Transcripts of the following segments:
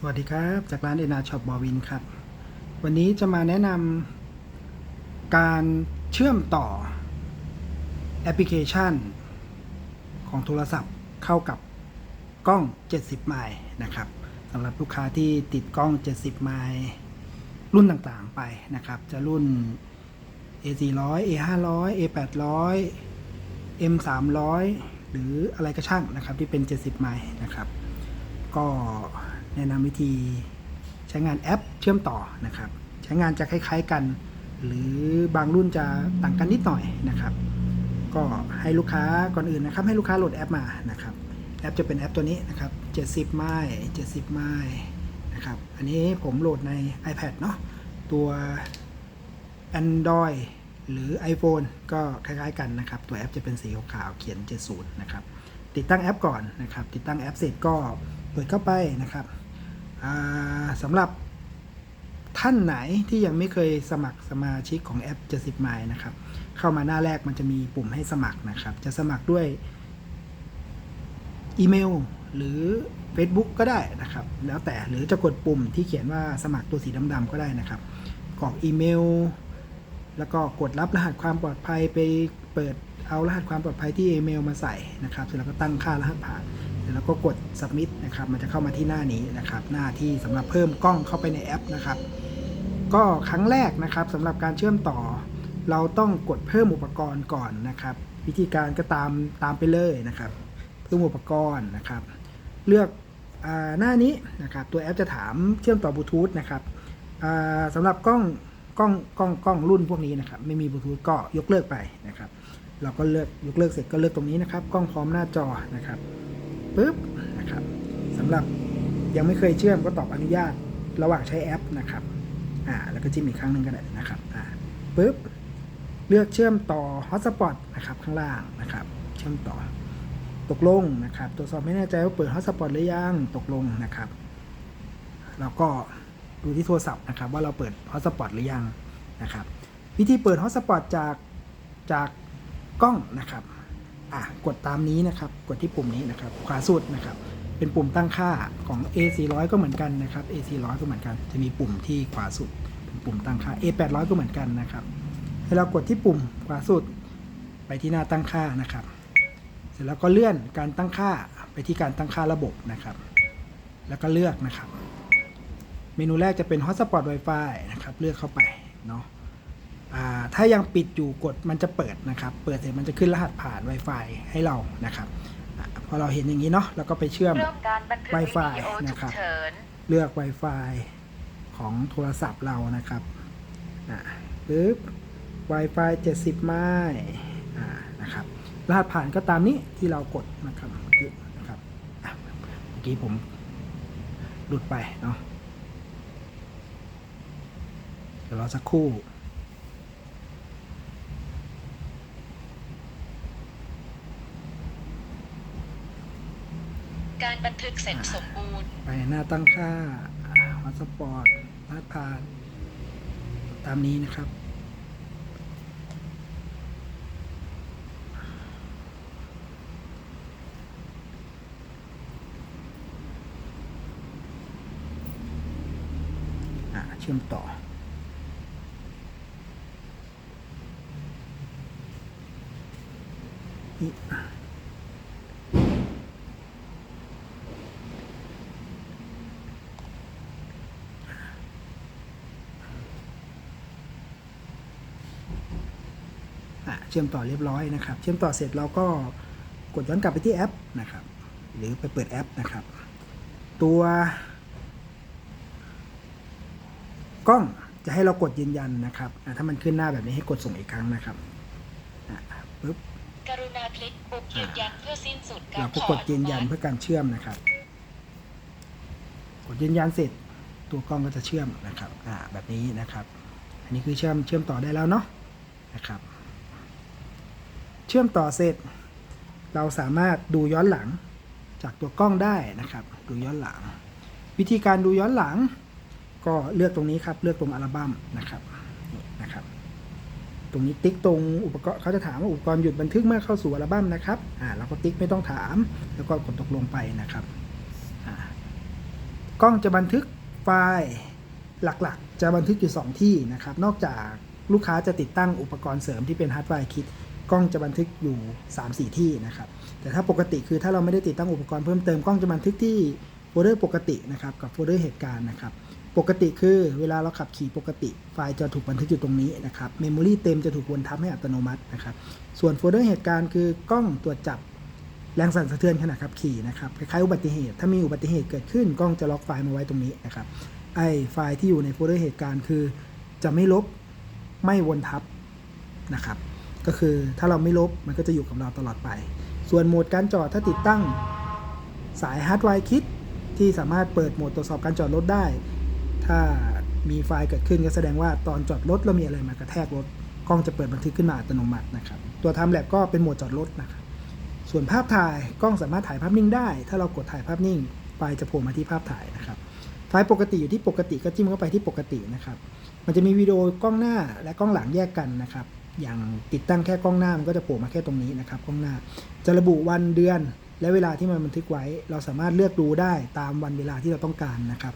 สวัสดีครับ จากร้านเอนาช็อปบอวินครับ วันนี้จะมาแนะนำการเชื่อมต่อแอปพลิเคชัน ของโทรศัพท์เข้ากับกล้อง 70 ไมล์นะครับสำหรับลูกค้าที่ติดกล้อง 70 ไมล์รุ่นต่างๆไปนะครับ จะรุ่น A400 A500 A800 M300 หรืออะไรก็ช่างนะครับที่เป็น 70 ไมล์นะครับ ก็ แนะนำวิธีใช้งานแอปเชื่อมต่อนะครับ ใช้งานจะคล้าย ๆกัน หรือบางรุ่นจะต่างกันนิดหน่อยนะครับ ก็ให้ลูกค้าก่อนอื่นนะครับ ให้ลูกค้าโหลดแอปมานะครับ แอปจะเป็นแอปตัวนี้นะครับ 70 ไมล์70 ไมล์นะครับ อันนี้ผมโหลดใน iPad เนาะตัว Android หรือ iPhone ก็คล้ายๆกันนะครับ ตัวแอปจะเป็นสีขาวๆเขียน 70 นะครับ ติดตั้งแอปก่อนนะครับ ติดตั้งแอปเสร็จก็ เปิดเข้าไปนะครับสำหรับท่านไหนที่ยังไม่เคยสมัครสมาชิกของแอป70ไมล์นะครับ เข้ามาหน้าแรกมันจะมีปุ่มให้สมัครนะครับ จะสมัครด้วยอีเมลหรือ Facebook ก็ได้นะครับ แล้วแต่หรือจะกดปุ่มที่เขียนว่าสมัครตัวสีดำๆก็ได้นะครับกรอกอีเมล แล้วก็กดรับรหัสความปลอดภัยไปเปิดเอารหัสความปลอดภัยที่อีเมลมาใส่นะครับเสร็จแล้วก็ตั้งค่ารหัสผ่าน แล้วก็กด submit นะครับ มันจะเข้ามาที่หน้านี้นะครับ หน้าที่สำหรับเพิ่มกล้องเข้าไปในแอปนะครับ ก็ครั้งแรกนะครับสำหรับการเชื่อมต่อ เราต้องกดเพิ่มอุปกรณ์ก่อนนะครับ วิธีการก็ตามตามไปเลยนะครับ เพิ่มอุปกรณ์นะครับ เลือกอาหน้านี้นะครับ ตัวแอปจะถามเชื่อมต่อบลูทูธนะครับอ่าสำหรับกล้องกล้องกล้องกล้องรุ่นพวกนี้นะครับ ไม่มีบลูทูธก็ยกเลิกไปนะครับ เราก็เลือกยกเลิกเสร็จก็เลือกตรงนี้นะครับ กล้องพร้อมหน้าจอนะครับ ปึ๊บนะครับสำหรับยังไม่เคยเชื่อมก็ตอบอนุญาตระหว่างใช้แอปนะครับอ่าแล้วก็จิ้มอีกครั้งหนึ่งก็ได้นะครับอ่าปึ๊บเลือกเชื่อมต่อ Hotspot นะครับข้างล่างนะครับ เชื่อมต่อตกลงนะครับตรวจสอบไม่แน่ใจว่าเปิด Hotspot หรือยังตกลงนะครับแล้วก็ดูที่โทรศัพท์นะครับ ว่าเราเปิด Hotspot หรือยังนะครับ วิธีเปิด Hotspot จากจากกล้องนะครับ อะกดตามนี้นะครับ กดที่ปุ่มนี้นะครับ ขวาสุดนะครับ เป็นปุ่มตั้งค่าของ A400 ก็เหมือนกันนะครับ A400 ก็เหมือนกัน จะมีปุ่มที่ขวาสุด เป็นปุ่มตั้งค่า A800 ก็เหมือนกันนะครับ ให้เรากดที่ปุ่มขวาสุด ไปที่หน้าตั้งค่านะครับ เสร็จแล้วก็เลื่อนการตั้งค่าไปที่การตั้งค่าระบบนะครับ แล้วก็เลือกนะครับ เมนูแรกจะเป็น Hotspot Wi-Fi นะครับ เลือกเข้าไปเนาะ ถ้ายังปิดอยู่กดมันจะเปิดนะครับ เปิดเสร็จมันจะขึ้นรหัสผ่าน Wi-Fi ให้เรานะครับอะพอเราเห็นอย่างนี้เนาะเราก็ไปเชื่อมเริ่มการบันทึกวิ Wi-Fi ดีโอฉุนะกครับเฉินเลือก Wi-Fi ของโทรศัพท์เรานะครับอะปึ๊บ Wi-Fi 70 ไมล์อ่านะครับ รหัสผ่านก็ตามนี้ที่เรากดนะครับเมื่อกี้นะครับอะเมื่อกี้ผมหลุดไปเนาะเดี๋ยวรอสักครู่ การบันทึกเสร็จสมบูรณ์ ไปหน้าตั้งค่าฮอตสปอร์ตรหัสผ่านตามนี้นะครับอะเชื่อมต่อนี่ เชื่อมต่อเรียบร้อยนะครับ เชื่อมต่อเสร็จเราก็กดย้อนกลับไปที่แอปนะครับ หรือไปเปิดแอปนะครับ ตัวกล้องจะให้เรากดยืนยันนะครับอะถ้ามันขึ้นหน้าแบบนี้ให้กดส่งอีกครั้งนะครับอะปึ๊บกรุณาคลิกปุ่มยืนยันเพื่อสิ้นสุดการเราก็ขอกดยืนยันอนุมัติเพื่อการเชื่อมนะครับ กดยืนยันเสร็จตัวกล้องก็จะเชื่อมนะครับ อ่า แบบนี้นะครับ อันนี้คือเชื่อมเชื่อมต่อได้แล้วเนาะนะครับ เชื่อมต่อเสร็จ เราสามารถดูย้อนหลังจากตัวกล้องได้นะครับ ดูย้อนหลัง วิธีการดูย้อนหลัง ก็เลือกตรงนี้ครับ เลือกตรงอัลบั้มนะครับนะครับ ตรงนี้ติ๊กตรงอุปกรณ์เขาจะถามว่าอุปกรณ์หยุดบันทึกเมื่อเข้าสู่อัลบั้มนะครับอ่าเราก็ติ๊กไม่ต้องถาม แล้วก็กดตกลงไปนะครับอ่ากล้องจะบันทึกไฟล์หลักๆ จะบันทึกอยู่ 2 ที่นะครับ นอกจากลูกค้าจะติดตั้งอุปกรณ์เสริมที่เป็นฮาร์ดไวร์คิด กล้องจะบันทึกอยู่ 3-4 ที่นะครับ แต่ถ้าปกติคือถ้าเราไม่ได้ติดตั้งอุปกรณ์เพิ่มเติมกล้องจะบันทึกที่โฟลเดอร์ปกตินะครับกับโฟลเดอร์เหตุการณ์นะครับปกติคือเวลาเราขับขี่ปกติไฟล์จะถูกบันทึกอยู่ตรงนี้นะครับเมมโมรีเต็มจะถูกวนทับให้อัตโนมัตินะครับส่วนโฟลเดอร์เหตุการณ์คือกล้องตรวจจับแรงสั่นสะเทือนขณะขับขี่นะครับคล้ายๆอุบัติเหตุ ถ้ามีอุบัติเหตุเกิดขึ้นกล้องจะล็อกไฟล์มาไว้ตรงนี้นะครับไอไฟล์ที่อยู่ในโฟลเดอร์เหตุการณ์คือ จะไม่ลบไม่วนทับนะครับ ก็คือถ้าเราไม่ลบมันก็จะอยู่กับเราตลอดไป ส่วนโหมดการจอดถ้าติดตั้งสายฮาร์ดไวร์คิดที่สามารถเปิดโหมดตรวจสอบการจอดรถได้ ถ้ามีไฟล์เกิดขึ้นก็แสดงว่าตอนจอดรถเรามีอะไรมากระแทกรถกล้องจะเปิดบันทึกขึ้นมาอัตโนมัตินะครับ ตัวทำแลบก็เป็นโหมดจอดรถนะครับ ส่วนภาพถ่ายกล้องสามารถถ่ายภาพนิ่งได้ ถ้าเรากดถ่ายภาพนิ่งไฟล์จะโผล่มาที่ภาพถ่ายนะครับ ไฟล์ปกติอยู่ที่ปกติก็จิ้มเข้าไปที่ปกตินะครับ มันจะมีวิดีโอกล้องหน้าและกล้องหลังแยกกันนะครับ อย่างติดตั้งแค่กล้องหน้ามันก็จะโผล่มาแค่ตรงนี้นะครับกล้องหน้า จะระบุวันเดือน และเวลาที่มันบันทึกไว้ เราสามารถเลือกดูได้ตามวันเวลาที่เราต้องการนะครับ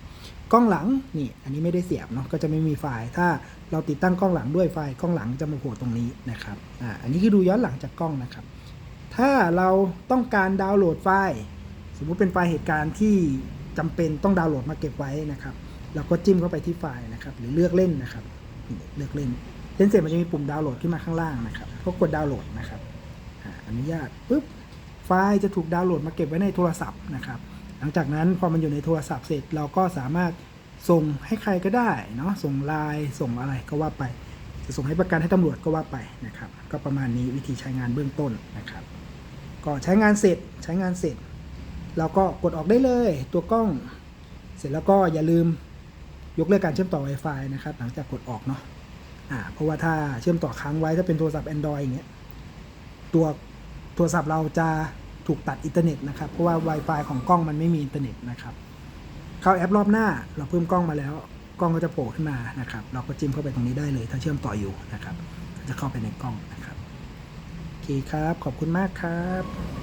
กล้องหลังนี่อันนี้ไม่ได้เสียบเนาะก็จะไม่มีไฟล์ ถ้าเราติดตั้งกล้องหลังด้วยไฟล์กล้องหลังจะมาโผล่ตรงนี้นะครับอ่าอันนี้คือดูย้อนหลังจากกล้องนะครับ ถ้าเราต้องการดาวน์โหลดไฟล์ สมมุติเป็นไฟล์เหตุการณ์ที่จำเป็นต้องดาวน์โหลดมาเก็บไว้นะครับเราก็จิ้มเข้าไปที่ไฟล์นะครับ หรือเลือกเล่นนะครับเลือกเล่น เล่นเสร็จมันจะมีปุ่มดาวน์โหลดขึ้นมาข้างล่างนะครับก็กดดาวน์โหลดนะครับอ่าอนุญาตปุ๊บไฟล์จะถูกดาวน์โหลดมาเก็บไว้ในโทรศัพท์นะครับ หลังจากนั้นพอมันอยู่ในโทรศัพท์เสร็จเราก็สามารถส่งให้ใครก็ได้เนาะส่งไลน์ส่งอะไรก็ว่าไป จะส่งให้ประกันให้ตำรวจก็ว่าไปนะครับ ก็ประมาณนี้วิธีใช้งานเบื้องต้นนะครับ ก็ใช้งานเสร็จใช้งานเสร็จเราก็กดออกได้เลยตัวกล้อง เสร็จแล้วก็อย่าลืมยกเลิกการเชื่อมต่อ Wi-Fi นะครับ หลังจากกดออกเนาะ อ่าเพราะว่าถ้าเชื่อมต่อค้างไว้ถ้าเป็นโทรศัพท์ Android อย่างเงี้ยตัวโทรศัพท์เราจะถูกตัดอินเทอร์เน็ตนะครับ เพราะว่า Wi-Fi ของกล้องมันไม่มีอินเทอร์เน็ตนะครับเข้าแอปรอบหน้าเราเพิ่มกล้องมาแล้ว กล้องก็จะโผล่ขึ้นมานะครับ เราก็จิ้มเข้าไปตรงนี้ได้เลย ถ้าเชื่อมต่ออยู่นะครับ จะเข้าไปในกล้องนะครับโอเคครับ ขอบคุณมากครับ